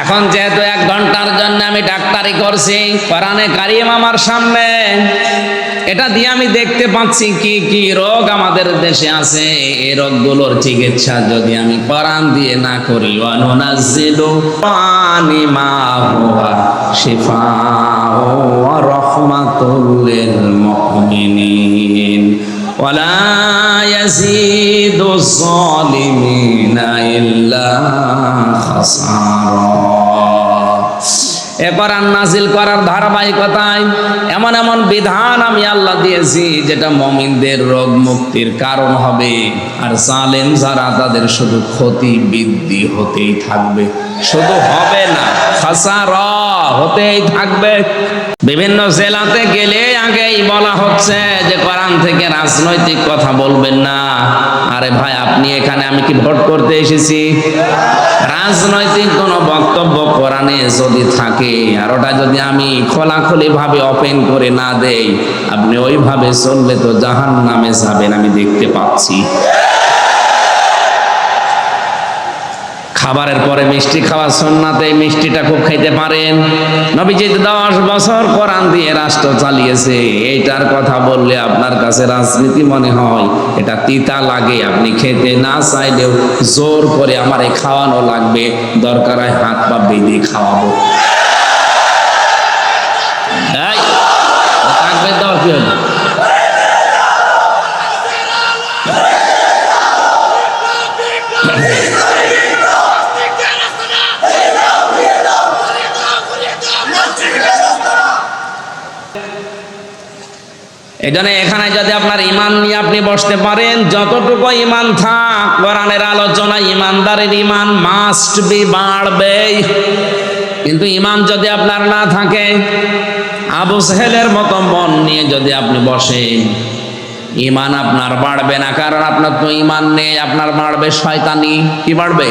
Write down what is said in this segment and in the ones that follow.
এখন যেহেতু এক ঘণ্টার জন্য আমি ডাক্তারি করছি, কোরআনে কারিম আমার সামনে। এটা দিয়ে আমি দেখতে পাচ্ছি কি কি রোগ আমাদের দেশে আছে। এই রোগগুলোর চিকিৎসা যদি আমি কোরআন দিয়ে না করি পানি মা শিফাউ ওয়া রাহমাতুল ولا يزيد الظالمين إلا خسارا এ কোরআন নাজিল করার ধারাবাহিকতায় এমন এমন বিধান আমি আল্লাহ দিয়েছি যেটা মমিনদের রোগ মুক্তির কারণ হবে আর জালেম যারা তাদের শুধু ক্ষতি বৃদ্ধি হতেই থাকবে শুধু হবে না খাসার হতেই থাকবে বিভিন্ন জেলাতে গেলে আগেই বলা হচ্ছে যে কোরআন থেকে রাজনৈতিক কথা বলবেন না। আরে ভাই, আপনি এখানে আমি কি ভোট করতে এসেছি? রাজনৈতিক কোনো বক্তব্য কোরআনে যদি থাকে আর ওটা যদি আমি খোলাখুলি ভাবে ওপেন করে না দেই, আপনি ওইভাবে চললে তো জাহান নামে যাবেন, আমি দেখতে পাচ্ছি। খাবারের পরে মিষ্টি খাওয়া সন্নাতে মিষ্টিটা খুব খাইতে পারেন। নবীজি দশ বছর কোরআন দিয়ে রাষ্ট্র চালিয়েছে, এইটার কথা বললে আপনার কাছে রাজনীতি মনে হয়, এটা তিতা লাগে। আপনি খেতে না চাইলেও জোর করে আমারে খাওয়ানো লাগবে, দরকার হয় হাত পা বেঁধে খাওয়াবো। থাকবে দাও কি হলো? এই জন্য এখানে যদি আপনার ইমান নিয়ে আপনি বসতে পারেন, যতটুকু ইমান থাক, কোরআনের আলোচনা ইমানদারের ইমান মাস্ট বি বাড়বে। কিন্তু ইমান যদি আপনার না থাকে, আবু সেহেলের মতো মন নিয়ে যদি আপনি বসেন ইমান আপনার বাড়বে না, কারণ আপনার তো ইমান নেই, আপনার বাড়বে শয়তানি। কি বাড়বে?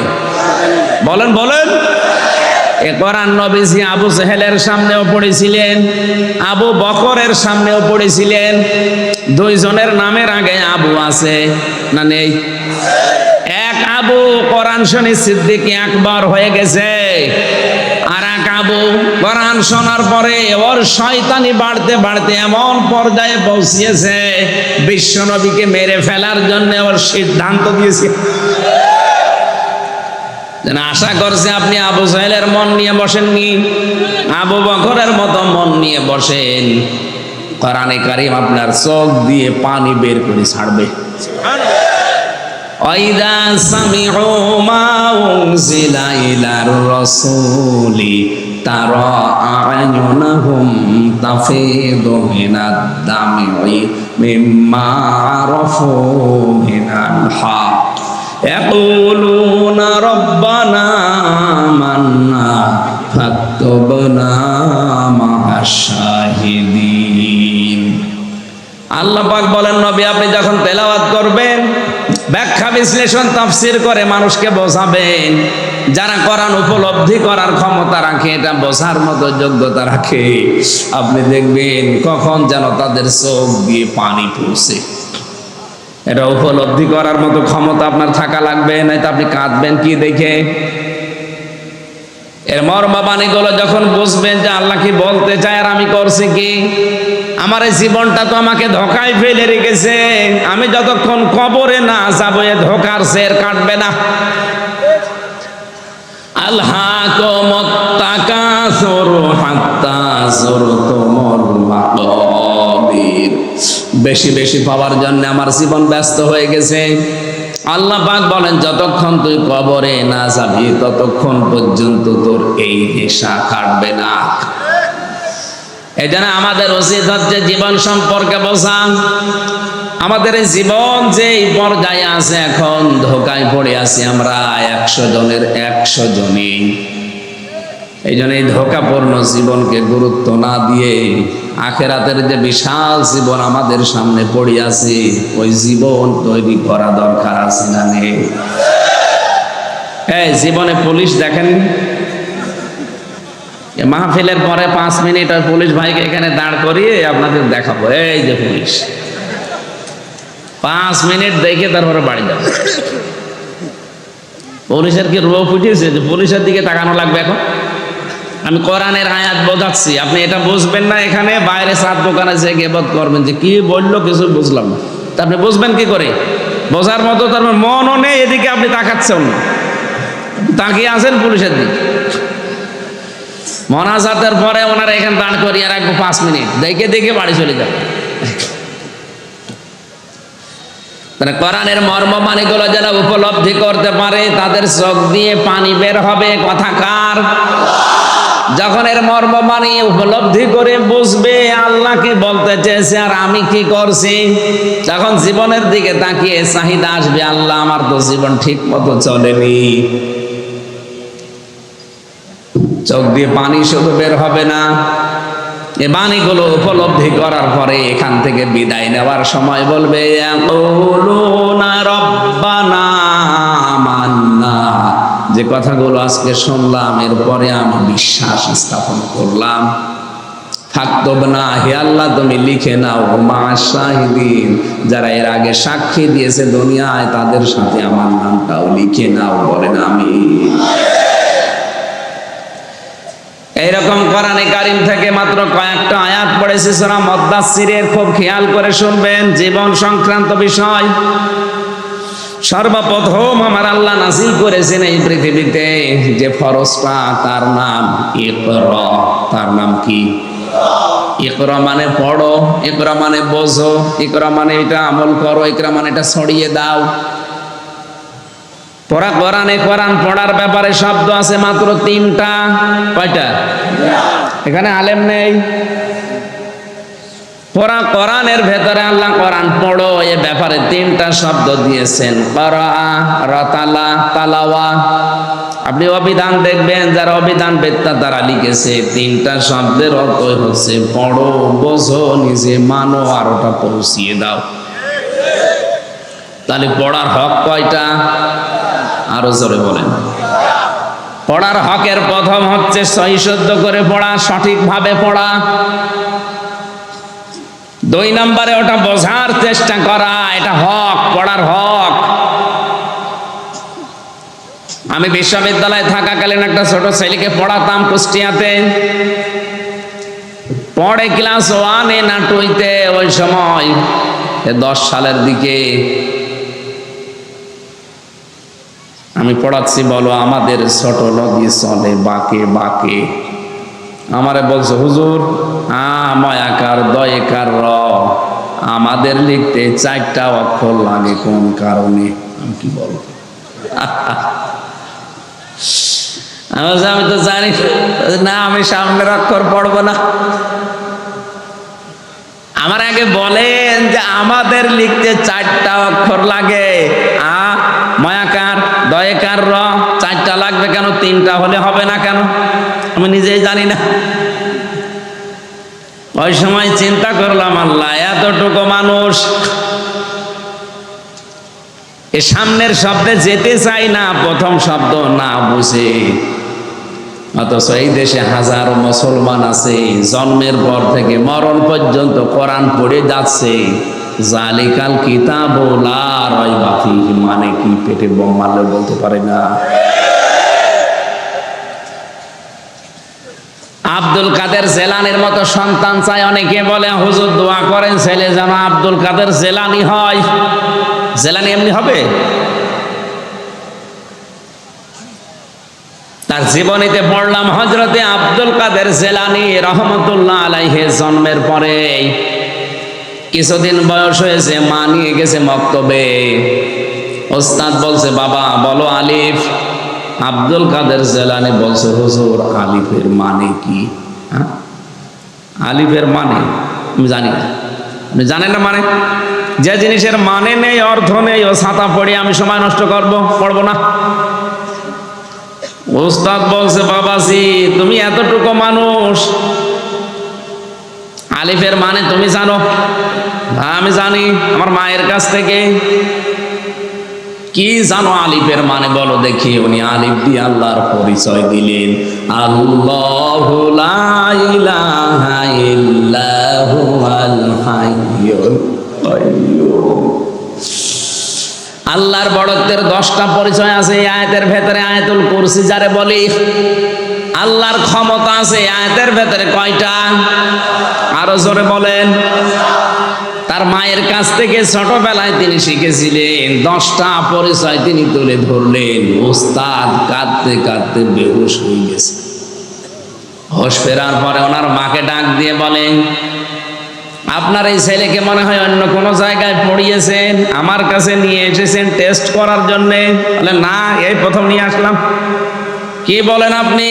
বলেন বলেন। এ কোরআন নবীজি আবু সেহেলের সামনেও পড়েছিলেন, আবু বকরের সামনেও পড়েছিলেন। দুইজনের নামের আগে আবু আছে, না নেই? এক আবু, কোরআন শনি সিদ্দিক একবার হয়ে গেছে। আর এক আবু, কোরআন শোনার পরে ওর শয়তানি বাড়তে বাড়তে এমন পর্যায়ে পৌঁছিয়েছে, বিশ্ব নবীকে মেরে ফেলার জন্য ওর সিদ্ধান্ত দিয়েছে। আশা করছে আপনি আবু সাহেলের মন নিয়ে বসেননি, আবু বকরের মতো মন নিয়ে বসেন। কোরআনে কারিম আপনার চোখ দিয়ে পানি বের করে ছাড়বে। অইদা দামি না রব্বানা, মান্না, ফাক্তবনা মাহাশাহিদিন আল্লাহ পাক বলেন, নবী, আপনি যখন তেলাওয়াত করবেন, ব্যাখ্যা, বিশ্লেষণ, তাফসির করে মানুষকে বোঝাবেন, যারা করান উপলব্ধি করার ক্ষমতা রাখে, এটা বোঝার মতো যোগ্যতা রাখে। আপনি দেখবেন কখন যেন তাদের চোখ দিয়ে পানি পৌঁছে এটা উপলব্ধি করার মতো ক্ষমতা আপনার থাকা লাগবে নাই তো আপনি কাঁদবেন কি দেখে? এর মর্মাবাণীগুলো যখন বুঝবেন যে আল্লাহ কি বলতে চায় আর আমি করছি কি, আমার এই জীবনটা তো আমাকে ধোকায় ফেলে রেখেছে। আমি যতক্ষণ কবরে না যাব, এ ধোকার সের কাটবে না। আল্লাহ বেশি বেশি পাওয়ার জন্য আমার জীবন ব্যস্ত হয়ে গেছে। আল্লাহ পাক বলেন, যতক্ষণ তুই কবরে না যাবি, ততক্ষণ পর্যন্ত তোর এই নেশা কাটবে না। এই জন্য আমাদের উচিত হচ্ছে জীবন সম্পর্কে বোঝা। আমাদের জীবন যে পর্যায়ে আছে, এখন ধোকায় পড়ে আছি আমরা একশো জনের একশো জনই। এই জন্য এই ধোকাপূর্ণ জীবনকে গুরুত্ব না দিয়ে আখেরাতের যে বিশাল জীবন আমাদের সামনে পড়ে আছে, ওই জীবন তৈরি করা দরকার আছে না নেই? এই জীবনে পুলিশ দেখেন। মাহফিলের পরে পাঁচ মিনিট ওই পুলিশ ভাইকে এখানে দাঁড় করিয়ে আপনাদের দেখাবো। এই যে পুলিশ। পাঁচ মিনিট দেখে তারপরে বাড়ি যাবে। পুলিশের কি রোগ উঠেছে যে পুলিশের দিকে তাকানো লাগবে এখন? আমি কোরআনের আয়াত বোঝাচ্ছি। আপনি এটা বুঝবেন না, এখানে বাইরে সাত দোকানে যে গেবত করবেন যে কি বলল কিছু বুঝলাম না। তা আপনি বুঝবেন কি করে? বোঝার মতো তার মানে মনও নেই, এদিকে আপনি তাকাচ্ছেন না। তাকিয়ে আছেন পুলিশের দিকে। মনাজাতের পরে ওনারা এখানে দাঁড় করিয়ে রাখব পাঁচ মিনিট। দেখে দেখে বাড়ি চলে যাবে। মানে কোরআনের মর্ম মানিগুলো যারা উপলব্ধি করতে পারে, তাদের চোখ দিয়ে পানি বের হবে। কথাকার যখন এর মর্ম মানি উপলব্ধি করে বুঝবে, আল্লাহকে বলতে চেয়েছে, আর আমি কি করছি? তখন জীবনের দিকে তাকিয়ে চাহিদা আসবে, আল্লাহ, আমার তো জীবন ঠিক মতো চলেনি। চোখ দিয়ে পানি শুধু বের হবে না, এ বাণীগুলো উপলব্ধি করার পরে এখান থেকে বিদায় নেওয়ার সময় বলবে রব্বানা মান্না যে কথাগুলো আজকে শুনলাম, এরপরে আমি বিশ্বাস স্থাপন করলাম। থাকতব না, হে আল্লাহ, তুমি লিখে নাও, মা শাহিদিন। যারা এর আগে সাক্ষী দিয়েছে দুনিয়ায়, তাদের সাথে আমার নামটাও লিখে নাও, বলেন আমি এইরকম কোরআনে কারিম থেকে মাত্র কয়েকটা আয়াত পড়েছে সোনা মদ্দাসিরের খুব খেয়াল করে শুনবেন। জীবন সংক্রান্ত বিষয় সর্বপ্রথম আমার আল্লাহ নাজিল করেছেন এই পৃথিবীতে যে ফরজটা তার নাম ইকরা। তার নাম কি? ইকরা মানে পড়ো, ইকরা মানে বোঝো, ইকরা মানে এটা আমল করো, ইকরা মানে এটা ছড়িয়ে দাও। পড়া কোরআনে কোরআন পড়ার ব্যাপারে শব্দ আছে মাত্র তিনটা। কয়টা? এখানে আলেম নেই। পড়া কোরআনের ভেতরে আল্লাহ কোরআন পড়ো, এ ব্যাপারে তিনটা শব্দ দিয়েছেন। করা রতালা, তালাওয়া। আপনি অভিধান দেখবেন, যারা অভিধান বেত্তা তারা লিখেছে, তিনটা শব্দের অর্থ হচ্ছে পড়ো, বোঝো, নিজে মানো, আর ওটা পৌঁছিয়ে দাও। তাহলে পড়ার হক কয়টা? আরও জোরে বলেন। পড়ার হকের প্রথম হচ্ছে সহিশুদ্ধ করে পড়া, সঠিকভাবে পড়া। দুই নম্বরে ওটা বোঝার চেষ্টা করা, এটা হক, পড়ার হক। আমি বিশ্ববিদ্যালয়ে থাকাকালীন একটা ছোট ছেলেকে পড়াতাম কুষ্টিয়াতে। পড়ে ক্লাস ওয়ানে না টুইতে ওই সময় দশ সালের দিকে আমি পড়াচ্ছি, বলো, আমাদের ছোট নদী চলে বাকে বাকে। আমারে বলছে, হুজুর আ ময়াকার দয়েকার র আমাদের লিখতে চারটা অক্ষর লাগে, কোন কারণে? আমি কি বলব আমি তো জানি না, আমি সামনের অক্ষর পড়ব না। আমার আগে বলেন যে আমাদের লিখতে চারটা অক্ষর লাগে। আ ময়াকার দয়েকার র চারটা লাগবে কেন? তিনটা হলে হবে না কেন? আমি নিজেই জানি না। ওই সময় চিন্তা করলাম, আল্লাহ, এতটুকু মানুষ। এ সামনের শব্দে যেতে চাই না, প্রথম শব্দ না বুঝে। অথচ এই দেশে হাজারো মুসলমান আছে, জন্মের পর থেকে মরণ পর্যন্ত কোরআন পড়ে যাচ্ছে। জালিকাল কিতাব মানে কি পেটে বোম মারলে বলতে পারে না। আব্দুল কাদের জেলানির মতো সন্তান চাই অনেকে বলে, হুজুর, দোয়া করেন ছেলে যেন আব্দুল কাদের জেলানি হয়। জেলানি এমনি হবে? তার জীবনীতে পড়লাম হজরতে আব্দুল কাদের জেলানি রহমতুল্লাহ আলাইহে জন্মের পরে। কিছুদিন বয়স হয়েছে, মা নিয়ে গেছে মক্তবে। ওস্তাদ বলছে, বাবা, বলো আলিফ আব্দুল কাদের জেলানি বলছে, হুজুর, আলিফের মানে কি? হ্যাঁ? আলিফের মানে আমি জানি না। আপনি জানেন না মানে? যে জিনিসের মানে নেই, অর্থ নেই, ও ছাতা পড়ে আমি সময় নষ্ট করব, পড়ব না। ওস্তাদ বলছে, বাবাজি, তুমি এতটুকু মানুষ। আলিফের মানে তুমি জানো। আমি জানি, আমার মায়ের কাছ থেকে কি জানো আলিফের মানে? বলো দেখি উনি আলিফ দিয়ে আল্লাহর পরিচয় দিলেন। আল্লাহ আল্লাহর বড়ত্বের দশটা পরিচয় আছে, এই আয়াতের ভেতরে আয়াতুল কুরসি যারে বলি, আল্লাহর ক্ষমতা আছে আয়াতের ভেতরে কয়টা? আরও জোরে বলেন। তার মায়ের কাছ থেকে ছোটবেলায় তিনি শিখেছিলেন, দশটা পরিচয় তিনি তুলে ধরলেন। ওস্তাদ কাঁদতে কাঁদতে বেহুশ হয়ে গেছে। হোশ ফেরার পরে ওনার মাকে ডাক দিয়ে বলেন আপনার এই ছেলেকে মনে হয় অন্য কোনো জায়গায় পড়িয়েছেন? আমার কাছে নিয়ে এসেছেন টেস্ট করার জন্যে? বলে, না, এই প্রথম নিয়ে আসলাম। কি বলেন আপনি?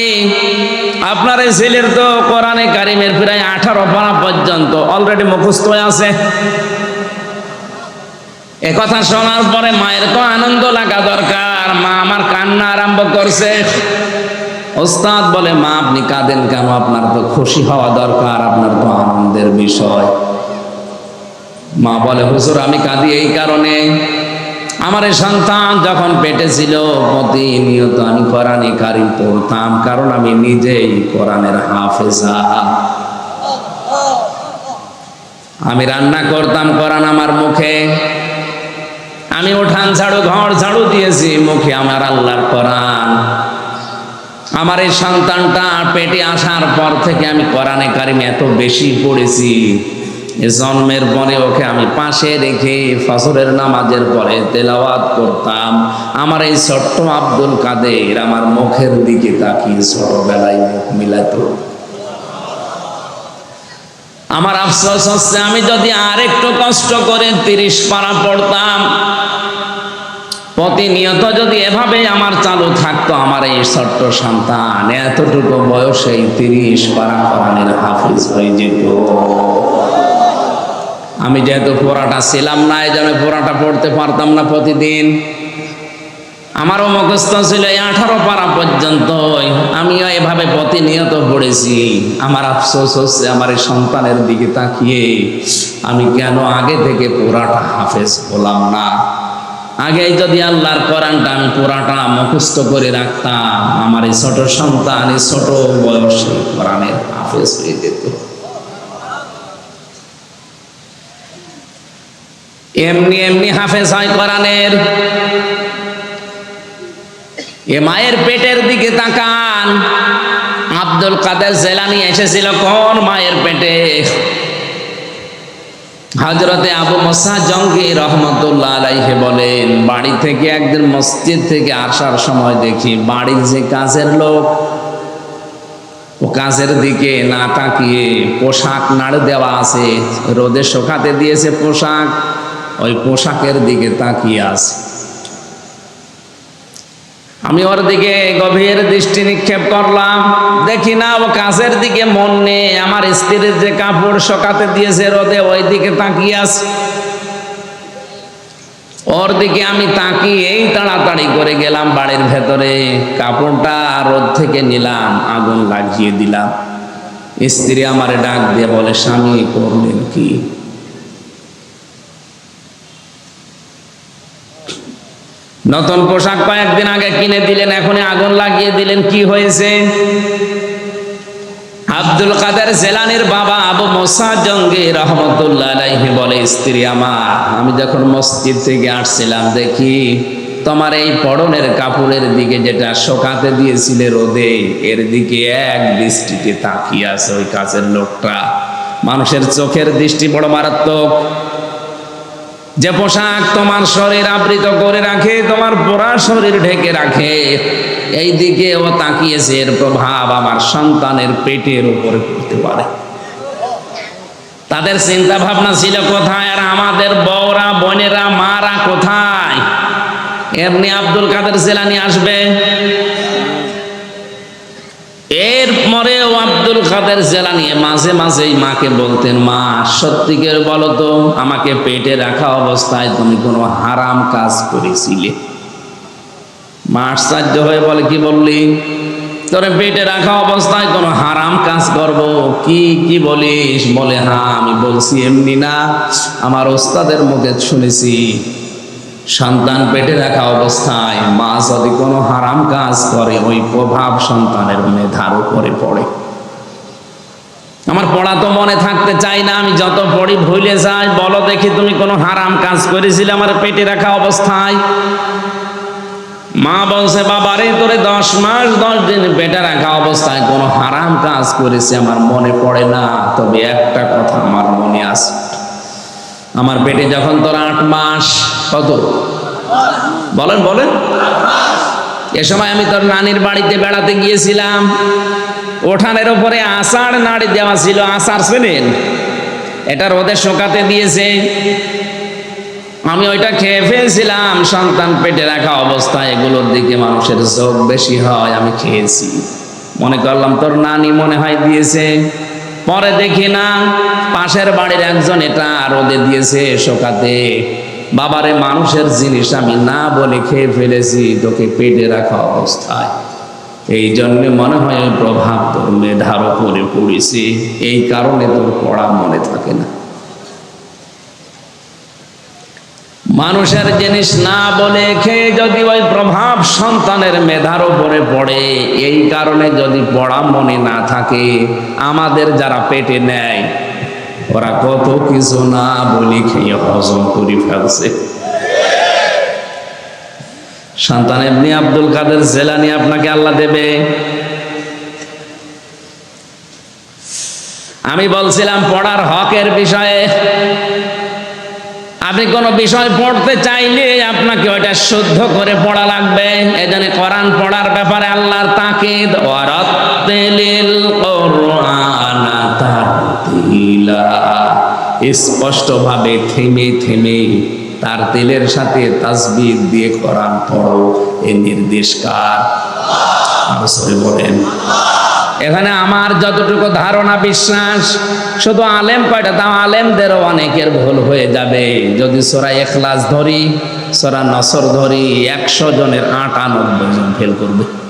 আপনার এই ছেলের তো কোরআনে কারিমের প্রায় আঠারো পারা পর্যন্ত অলরেডি মুখস্থ হয়ে আছে। কথা শোনার পরে মায়ের তো আনন্দ লাগা দরকার। মা আমার কান্না আরম্ভ করছে। ওস্তাদ বলে, মা, আপনি কাঁদেন কেন? আপনার তো খুশি হওয়া দরকার, আপনার তো আনন্দের বিষয়। মা বলে, হুজুর, আমি কাঁদি এই কারণে। আমার সন্তান যখন পেটে ছিল প্রতিনিয়ত আমি কোরআনে কারিম পড়তাম, কারণ আমি নিজেই কোরআনের হাফেজা। আমি রান্না করতাম কোরআন আমার মুখে। আমি উঠান ঝাড়ু, ঘর ঝাড়ু দিয়েছি, মুখে আমার আল্লাহর কোরআন। আমার এই সন্তানটা পেটে আসার পর থেকে আমি কোরআনে কারিম এত বেশি পড়েছি। জন্মের পরে ওকে আমি পাশে রেখে ফসরের নামাজের পরে তেলাওয়াত করতাম। আমার এই ছোট্ট আব্দুল কাদের আমার মুখের দিকে তাকিয়ে ছোটবেলায় মুখ মিলাতো। আমার আফসোস হচ্ছে আমি যদি আর একটু কষ্ট করে তিরিশ পারা পড়তাম, প্রতিনিয়ত যদি এভাবে আমার চালু থাকতো আমার এই ছোট্ট সন্তান, এতটুকু বয়সেই তিরিশ পারা কোরআনের হাফিজ হয়ে যেত। আমি যেহেতু পড়াটা ছিলাম না এই জন্য পড়াটা পড়তে পারতাম না প্রতিদিন। আমারও মুখস্থ ছিল এই আঠারো পারা পর্যন্ত। আমিও এভাবে প্রতিনিয়ত পড়েছি। আমার আফসোস হচ্ছে আমার এই সন্তানের দিকে তাকিয়ে আমি কেন আগে থেকে পুরাটা হাফেজ হলাম না? আগে যদি আল্লাহর কোরআনটা আমি পুরাটা মুখস্থ করে রাখতাম, আমার এই ছোট সন্তান, এই ছোট বয়সে কোরআনের হাফেজ হয়ে যেত। এমনি এমনি হাফেজ হয় কোরআনের। এ মায়ের পেটের দিকে তাকান। আব্দুল কাদের জেলানি এসেছিল কোন মায়ের পেটে? হজরতে আবু মোসা জঙ্গি রহমতুল্লাহ আলাইহে বলেন, বাড়ি থেকে একদিন মসজিদ থেকে আসার সময় দেখি বাড়ির যে কাজের লোক, ও কাজের দিকে না তাকিয়ে পোশাক নাড়ে দেওয়া আছে, রোদে শোকাতে দিয়েছে পোশাক। ওই পোশাকের দিকে তাকিয়ে আছে। আমি ওর দিকে গভীর দৃষ্টি নিক্ষেপ করলাম। দেখি না, ও কাজের দিকে মন নেই। আমার স্ত্রীর যে কাপড় শোকাতে দিয়েছে রোদে, ওই দিকে তাকিয়ে আছে। ওর দিকে আমি তাকিয়েই তাড়াতাড়ি করে গেলাম বাড়ির ভেতরে। কাপড়টা রোদ থেকে নিলাম, আগুন লাগিয়ে দিলাম। স্ত্রী আমারে ডাক দিয়ে বলে, স্বামী, করলেন কি? নতুন পোশাক কয়েকদিন আগে কিনে দিলেন এখন আগুন লাগিয়ে দিলেন, কি হয়েছে? আব্দুল কাদের জেলানির বাবা আবু মোসা জঙ্গি রহমতুল্লাহ বলে, স্ত্রী আমার, আমি যখন মসজিদ থেকে আসছিলাম, দেখি তোমার এই পড়নের কাপড়ের দিকে যেটা শোকাতে দিয়েছিলে রোদে, এর দিকে এক দৃষ্টিতে তাকিয়ে আছে ওই কাজের লোকটা। মানুষের চোখের দৃষ্টি বড় মারাত্মক। যে পোশাক তোমার শরীর আবৃত করে রাখে, তোমার পোড়া শরীর ঢেকে রাখে এই দিকে ও তাকিয়েছে এর প্রভাব আমার সন্তানের পেটের উপরে পড়তে পারে। তাদের চিন্তা ভাবনা ছিল কোথায় আর আমাদের বউরা, বোনেরা, মারা কোথায়? এমনি আব্দুল কাদের জেলানি আসবে এর পরেও আব্দুল কাদের জেলানি মাঝে মাঝেই মাকে বলতেন, মা, সত্যিকের বলো তো, আমাকে পেটে রাখা অবস্থায় তুমি কোনো হারাম কাজ করেছিলে? মা আশ্চর্য হয়ে বলে, কি বললি? তোরে পেটে রাখা অবস্থায় কোনো হারাম কাজ করব? কি কি বলিস? বলে হ্যাঁ আমি বলছি এমনি না, আমার ওস্তাদের মুখে শুনেছি, সন্তান পেটে রাখা অবস্থায় মা যদি কোনো হারাম কাজ করে, ওই প্রভাব সন্তানের মেধার উপরে পড়ে। আমার পড়া তো মনে থাকতে চাই না, আমি যত পড়ি ভুলে যাই। বলো দেখি তুমি কোনো হারাম কাজ করেছিলে আমার পেটে রাখা অবস্থায়? মা বলছে বাবারে তোরে দশ মাস দশ দিন পেটে রাখা অবস্থায় কোনো হারাম কাজ করেছে, আমার মনে পড়ে না। তবে একটা কথা আমার মনে আছে। আমার পেটে যখন তোর আট মাস, কত? বলেন বলেন। এ সময় আমি তোর নানির বাড়িতে বেড়াতে গিয়েছিলাম। ওঠানের ওপরে আষাঢ় নাড়ি দেওয়া ছিল, আষাঢ় ছিলেন এটা রোদে শোকাতে দিয়েছে। আমি ওইটা খেয়ে ফেলছিলাম, সন্তান পেটে রাখা অবস্থায় এগুলোর দিকে মানুষের চোখ বেশি হয়, আমি খেয়েছি। মনে করলাম তোর নানি মনে হয় দিয়েছে। পরে দেখি না, পাশের বাড়ির একজন এটা রোদে দিয়েছে শোকাতে। বাবারে, মানুষের জিনিস আমি না বলে খেয়ে ফেলেছি, তোকে পেটে রাখা অবস্থায়। এই জন্য মনে হয় প্রভাব তোর মেধার উপরে পড়েছে। এই কারণে তোর পড়া মনে থাকে না। মানুষের জিনিস না বলে খেয়ে যদি ওই প্রভাব সন্তানের মেধার উপরে পড়ে, এই কারণে যদি পড়া মনে না থাকে, আমাদের যারা পেটে নেয় ওরা কত কিছু না বলে খেয়ে হজম করে ফেলছে। সন্তান এমনি আব্দুল কাদের জেলানি আপনাকে আল্লাহ দেবে। আমি বলছিলাম, পড়ার হকের বিষয়ে। আপনি কোন বিষয় পড়তে চাইলে আপনাকে ওইটা শুদ্ধ করে পড়া লাগবে। এজন্য কোরআন পড়ার ব্যাপারে আল্লাহর তাকিদ ওয়ারাত্তিলিল কোরআনা। তারতিলা স্পষ্ট ভাবে থেমে থেমে তার তেলের সাথে তাসবিহ দিয়ে কোরআন পড়ো এই নির্দেশ কার? বলেন। এখানে আমার যতটুকু ধারণা, বিশ্বাস, শুধু আলেম কয়টা, তাও আলেমদেরও অনেকের ভুল হয়ে যাবে। যদি সোরা এখলাস ধরি, সোরা নসর ধরি, একশো জনের আটানব্বই জন ফেল করবে।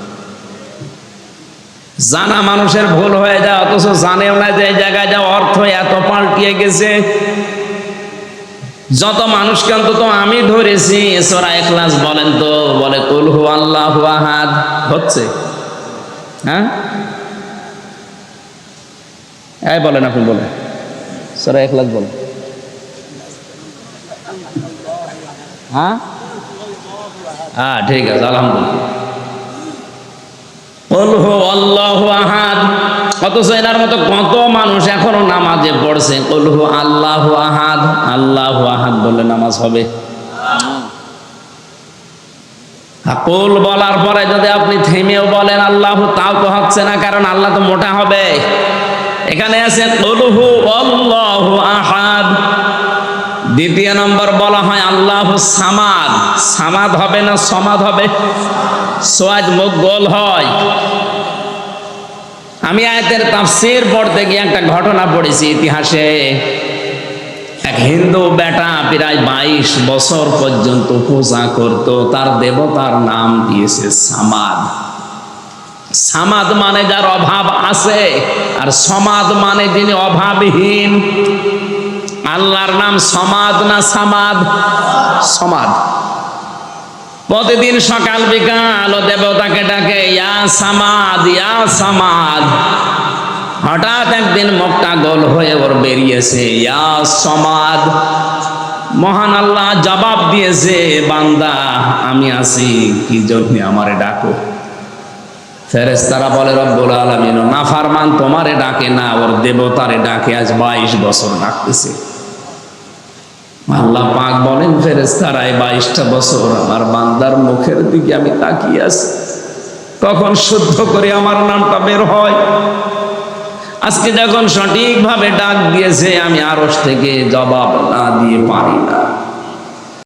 জানা মানুষের ভুল হয়ে যায়, অথচ জানেও না যে এই জায়গায় যা অর্থ এত পাল্টিয়ে গেছে। যত মানুষকে অন্তত আমি ধরেছি সোরা এখলাস বলেন তো, বলে কুলহু আল্লাহ আহাদ। হচ্ছে। হ্যাঁ? এই বলেন আপনি, বলেন। সরা এক লাখ বলেন। হ্যাঁ? হ্যাঁ ঠিক আছে, আলহামদুলিল্লাহ। কলহু আল্লাহু আহাদ। অথচ এনার মতো কত মানুষ এখনও নামাজে পড়ছে। কলহু আল্লাহু আহাদ। আল্লাহু আহাদ বলে নামাজ হবে। কুল বলার পরে যদি আপনি থেমেও বলেন আল্লাহ, তাও তো হচ্ছে না, কারণ আল্লাহ তো মোটা হবে। এখানে আছে কলহু আল্লাহু আহাদ। দ্বিতীয় নম্বর বলা হয় আল্লাহ সামাদ। সামাদ হবে না সমাদ হবে? সোয়াজ মুখ গোল হয়। আমি আয়াতের তাফসীর পড়তে গিয়ে একটা ঘটনা পড়েছি ইতিহাসে। এক হিন্দু বেটা প্রায় বাইশ বছর পর্যন্ত পূজা করত, তার দেবতার নাম দিয়েছে সামাদ। সামাদ মানে যার অভাব আছে, আর সমাদ মানে যিনি অভাবহীন। আল্লাহর নাম সমাদ না সামাদ? সমাদ। প্রতিদিন সকাল, বিকাল দেবতাকে ডাকে, ইয়া সামাদ ইয়া সামাদ। হঠাৎ একদিন মুখটা গোল হয়ে ওর বেরিয়েছে, ইয়া সমাদ। মহান আল্লাহ জবাব দিয়েছে, বান্দা, আমি আছি, কি জন্য আমারে ডাকো? ফেরেস্তারা বলে, রব্বুল আলমিন, নাফারমান তোমারে ডাকে না, ওর দেবতারে ডাকে, আজ বাইশ বছর ডাকতেছে। আল্লাহ পাক বলেন ফেরেস্তারা এই বাইশটা বছর আমার বান্দার মুখের দিকে আমি তাকিয়ে আছি। তখন শুদ্ধ করে আমার নামটা বের হয়। আজকে যখন সঠিকভাবে ডাক দিয়েছে, আমি আরস থেকে জবাব না দিয়ে পারি না।